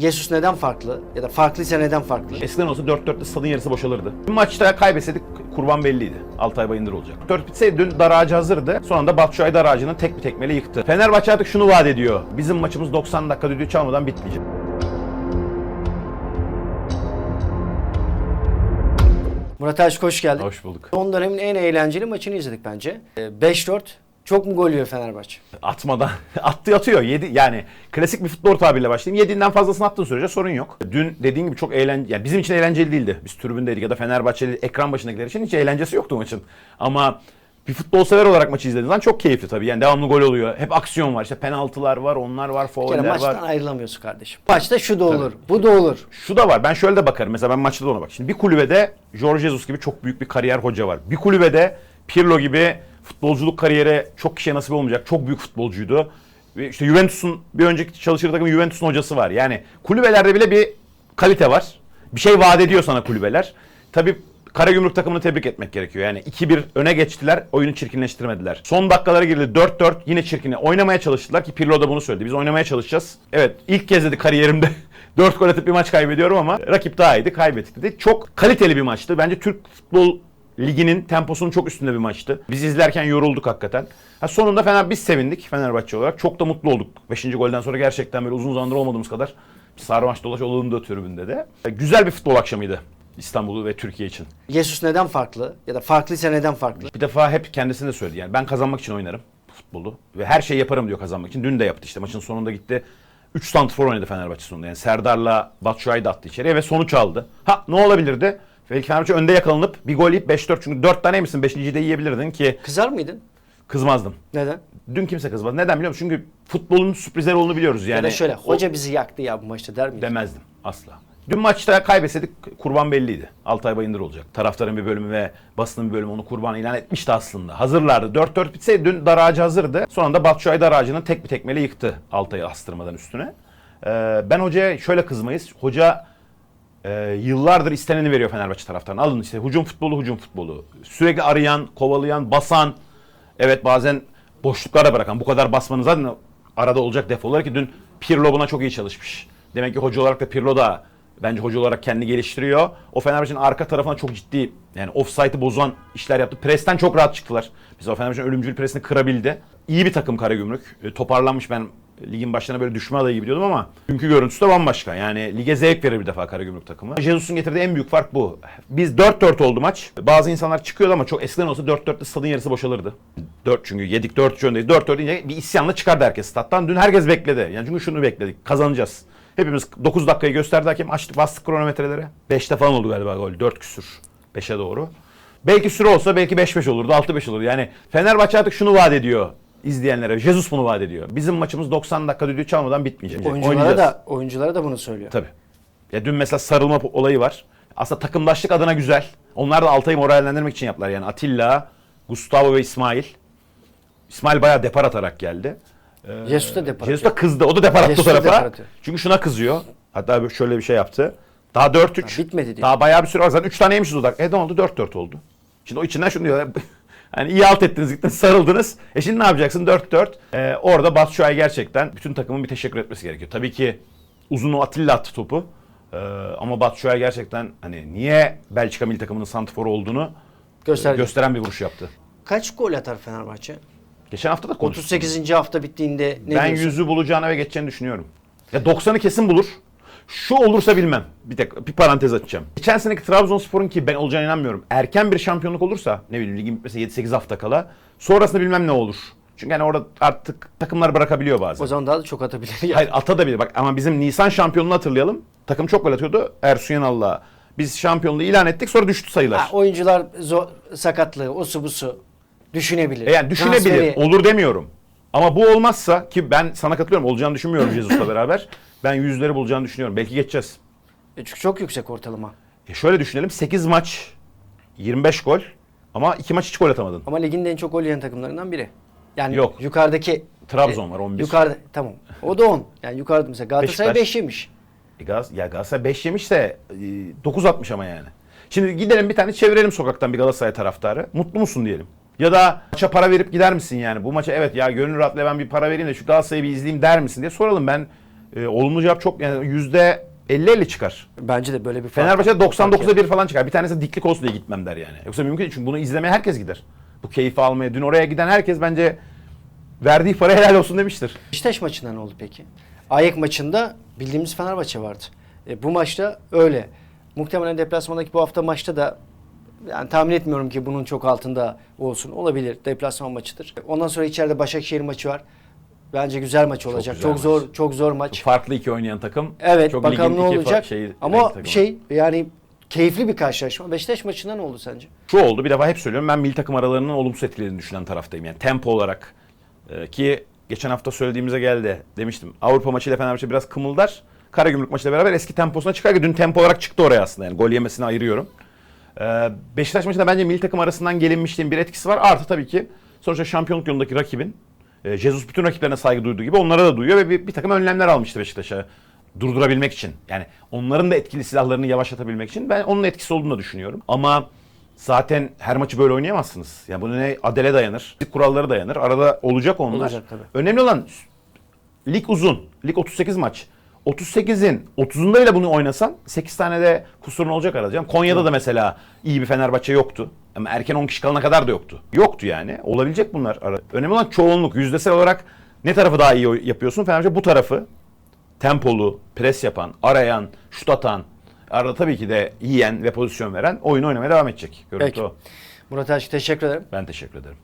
Jesus neden farklı? Ya da farklıysa neden farklı? Eskiden olsa 4-4'te stadın yarısı boşalırdı. Bir maçta kaybetseydik kurban belliydi. Altay Bayındır olacak. 4 bitseydi dün dar ağacı hazırdı. Sonra anda Batshuayi dar ağacını tek bir tekmeyle yıktı. Fenerbahçe artık şunu vaat ediyor. Bizim maçımız 90 dakika düdüğü çalmadan bitmeyecek. Murat Aşk hoş geldin. Hoş bulduk. Son dönemin en eğlenceli maçını izledik bence. Ee, 5-4. Çok mu gol yiyor Fenerbahçe? Atmadan attı atıyor. Yedi yani klasik bir futbol tabiriyle başlayayım. Yediğinden fazlasını attığın sürece sorun yok. Dün dediğin gibi çok eğlenceli. Yani bizim için eğlenceli değildi. Biz tribündeydik ya da Fenerbahçeli ekran başındakiler için hiç eğlencesi yoktu maçın. Ama bir futbol sever olarak maçı izlediğiniz zaman çok keyifli tabii. Yani devamlı gol oluyor. Hep aksiyon var. İşte penaltılar var, onlar var, fauller maçtan var. ayrılamıyorsun kardeşim. Maçta şu da olur, bu da olur. Şu da var. Ben şöyle de bakarım. Mesela ben maçta da ona bak. Şimdi bir kulübede Jorge Jesus gibi çok büyük bir kariyer hoca var. Bir kulübede Pirlo gibi futbolculuk kariyeri çok kişiye nasip olmayacak. Çok büyük futbolcuydu. Ve işte Juventus'un bir önceki çalıştığı takım Juventus'un hocası var. Yani kulübelerde bile bir kalite var. Bir şey vaat ediyor sana kulübeler. Tabii Karagümrük takımını tebrik etmek gerekiyor. Yani 2-1 öne geçtiler, oyunu çirkinleştirmediler. Son dakikalara girdi 4-4 yine çirkine. Oynamaya çalıştılar ki Pirlo da bunu söyledi. Biz oynamaya çalışacağız. Evet ilk kez dedi kariyerimde 4 gol atıp bir maç kaybediyorum ama rakip daha iyiydi, kaybettik dedi. Çok kaliteli bir maçtı. Bence Türk futbol liginin temposunun çok üstünde bir maçtı. Biz izlerken yorulduk hakikaten. Ha, sonunda Fener biz sevindik Fenerbahçe olarak. Çok da mutlu olduk. 5. golden sonra gerçekten böyle uzun zamandır olmadığımız kadar sarmaş dolaş olalım da tribünde de. Güzel bir futbol akşamıydı İstanbul'u ve Türkiye için. Jesus neden farklı? Ya da farklıysa neden farklı? Bir defa hep kendisine de söyledi. Yani ben kazanmak için oynarım futbolu. Ve her şeyi yaparım diyor kazanmak için. Dün de yaptı işte. Maçın sonunda gitti. 3 santrfor oynadı Fenerbahçe sonunda. Yani Serdar'la Batshuayi da attı içeriye ve sonuç aldı. Ha ne olabilirdi? Belki Fenerbahçe önde yakalanıp bir gol yiyip 5-4 çünkü 4 tane misin 5. de yiyebilirdin ki Kızar mıydın? kızmazdım. Neden? Dün kimse kızmaz. Neden biliyor musun? Çünkü futbolun sürprizler olduğunu biliyoruz yani. ya da şöyle, o- hoca bizi yaktı ya bu maçta der miydin? demezdim asla. Dün maçta kaybetseydik kurban belliydi. Altay Bayındır olacak. Taraftarın bir bölümü ve basının bir bölümü onu kurban ilan etmişti aslında. Hazırlardı. 4-4 bitseydi dün dar ağacı hazırdı. Sonra da Batshuayi dar ağacını tek bir tekmeyle yıktı Altay'ı astırmadan üstüne. Ee, ben hocaya şöyle kızmayız. Hoca e, yıllardır isteneni veriyor Fenerbahçe taraftarına. Alın işte hücum futbolu, hücum futbolu. Sürekli arayan, kovalayan, basan. Evet bazen boşluklara bırakan. Bu kadar basmanın zaten arada olacak defolar ki dün Pirlo buna çok iyi çalışmış. Demek ki hoca olarak da Pirlo da bence hoca olarak kendini geliştiriyor. O Fenerbahçe'nin arka tarafına çok ciddi yani offside'ı bozan işler yaptı. Presten çok rahat çıktılar. O Fenerbahçe'nin ölümcül presini kırabildi. İyi bir takım Karagümrük. E, toparlanmış ben ligin başlarına böyle düşme adayı gibi diyordum ama dünkü görüntüsü de bambaşka. Yani lige zevk verir bir defa Karagümrük takımı. Jesus'un getirdiği en büyük fark bu. Biz 4-4 oldu maç. Bazı insanlar çıkıyordu ama çok eskiden olsa 4-4'te stadın yarısı boşalırdı. 4 çünkü yedik 4 öndeyiz. 4-4 deyince bir isyanla çıkardı herkes stat'tan. Dün herkes bekledi. Yani çünkü şunu bekledik. Kazanacağız. Hepimiz 9 dakikayı gösterdi hakem. Açtık bastık kronometrelere. 5'te falan oldu galiba gol. 4 küsür. 5'e doğru. Belki süre olsa belki 5-5 olurdu. 6-5 olurdu. Yani Fenerbahçe artık şunu vaat ediyor izleyenlere. Jesus bunu vaat ediyor. Bizim maçımız 90 dakika düdüğü çalmadan bitmeyecek. Oyunculara Oynayacağız. da, oyunculara da bunu söylüyor. Tabii. Ya dün mesela sarılma olayı var. Aslında takımdaşlık adına güzel. Onlar da Altay'ı morallendirmek için yaptılar. Yani Atilla, Gustavo ve İsmail. İsmail bayağı depar atarak geldi. Ee, Jesus da depar Jesus da kızdı. O da depar attı o Jesus da tarafa. depar atıyor. Çünkü şuna kızıyor. Hatta şöyle bir şey yaptı. Daha 4-3. Ha, bitmedi diyor. Daha bayağı bir süre var. Zaten 3 tane yemişiz o dakika. E ne oldu? 4-4 oldu. Şimdi o içinden şunu diyor. Hani iyi alt ettiniz, gittiniz, sarıldınız. E şimdi ne yapacaksın? 4-4. Ee, orada Batshuayi gerçekten bütün takımın bir teşekkür etmesi gerekiyor. Tabii ki uzunu Atilla attı topu. Ee, ama Batshuayi gerçekten hani niye Belçika milli takımının santiforu olduğunu Gösterdi. gösteren bir vuruş yaptı. Kaç gol atar Fenerbahçe? Geçen hafta da konuştuk. 38. hafta bittiğinde ne ben diyorsun? yüzü bulacağına ve geçeceğini düşünüyorum. Ya 90'ı kesin bulur. Şu olursa bilmem. Bir tek bir parantez açacağım. Geçen seneki Trabzonspor'un ki ben olacağına inanmıyorum. Erken bir şampiyonluk olursa ne bileyim ligin bitmesi 7-8 hafta kala sonrasında bilmem ne olur. Çünkü hani orada artık takımlar bırakabiliyor bazen. O zaman daha da çok atabilir. Ya. Hayır ata da bilir. Bak ama bizim Nisan şampiyonluğunu hatırlayalım. Takım çok gol atıyordu. Ersun Yanal'la. Biz şampiyonluğu ilan ettik sonra düştü sayılar. Ha, oyuncular zor, sakatlığı, o su bu su düşünebilir. E yani düşünebilir. Transferi- Olur demiyorum. Ama bu olmazsa ki ben sana katılıyorum olacağını düşünmüyorum Jesus'la beraber. Ben yüzleri bulacağını düşünüyorum. Belki geçeceğiz. E, Çünkü çok yüksek ortalama. E şöyle düşünelim. 8 maç 25 gol ama 2 maç hiç gol atamadın. Ama ligin de en çok gol yiyen takımlarından biri. Yani Yok. yukarıdaki Trabzon var 11. yukarıda tamam. O da 10. Yani yukarıda mesela Galatasaray Beşiktaş. 5 yemiş. E Gaz, ya Galatasaray 5 yemişse 9 atmış ama yani. Şimdi gidelim bir tane çevirelim sokaktan bir Galatasaray taraftarı. Mutlu musun diyelim. Ya da maça para verip gider misin yani? Bu maça evet ya gönül rahatlığıyla ben bir para vereyim de şu Galatasaray'ı bir izleyeyim der misin diye soralım. Ben e, olumlu cevap çok yani yüzde 50-50 çıkar. Bence de böyle bir fark- Fenerbahçe fark 99'da yok. bir falan çıkar. Bir tanesi diklik olsun diye gitmem der yani. Yoksa mümkün değil. Çünkü bunu izlemeye herkes gider. Bu keyfi almaya. Dün oraya giden herkes bence verdiği para helal olsun demiştir. Beşiktaş maçında ne oldu peki? Ayak maçında bildiğimiz Fenerbahçe vardı. E, bu maçta öyle. Muhtemelen deplasmandaki bu hafta maçta da yani tahmin etmiyorum ki bunun çok altında olsun. Olabilir. Deplasman maçıdır. Ondan sonra içeride Başakşehir maçı var. Bence güzel maç olacak. güzel Çok, maç. zor çok zor maç. Farklı iki oynayan takım. Evet çok bakalım ne olacak. şeyi- Ama şey yani keyifli bir karşılaşma. Beşiktaş maçında ne oldu sence? Şu oldu bir defa hep söylüyorum ben milli takım aralarının olumsuz etkilediğini düşünen taraftayım. Yani tempo olarak e, ki geçen hafta söylediğimize geldi demiştim. Avrupa maçıyla Fenerbahçe biraz kımıldar. Karagümrük maçıyla beraber eski temposuna çıkar ki dün tempo olarak çıktı oraya aslında. Yani gol yemesini ayırıyorum. Ee, Beşiktaş maçında bence milli takım arasından gelinmişliğin bir etkisi var. Artı tabii ki sonuçta şampiyonluk yolundaki rakibin e, Jesus bütün rakiplerine saygı duyduğu gibi onlara da duyuyor ve bir, bir takım önlemler almıştı Beşiktaş'a durdurabilmek için. Yani onların da etkili silahlarını yavaşlatabilmek için ben onun etkisi olduğunu da düşünüyorum. Ama zaten her maçı böyle oynayamazsınız. Yani bunu ne adele dayanır, kuralları dayanır. Arada olacak onlar. Olacak tabii. Önemli olan lig uzun. Lig 38 maç. 38'in 30'unda bile bunu oynasan 8 tane de kusurun olacak arada. canım. Konya'da da mesela iyi bir Fenerbahçe yoktu. Ama erken 10 kişi kalana kadar da yoktu. Yoktu yani. Olabilecek bunlar. Önemli olan çoğunluk. Yüzdesel olarak ne tarafı daha iyi yapıyorsun? Fenerbahçe bu tarafı tempolu, pres yapan, arayan, şut atan, arada tabii ki de yiyen ve pozisyon veren oyun oynamaya devam edecek. Görüntü Peki. o. Murat Aşk teşekkür ederim. Ben teşekkür ederim.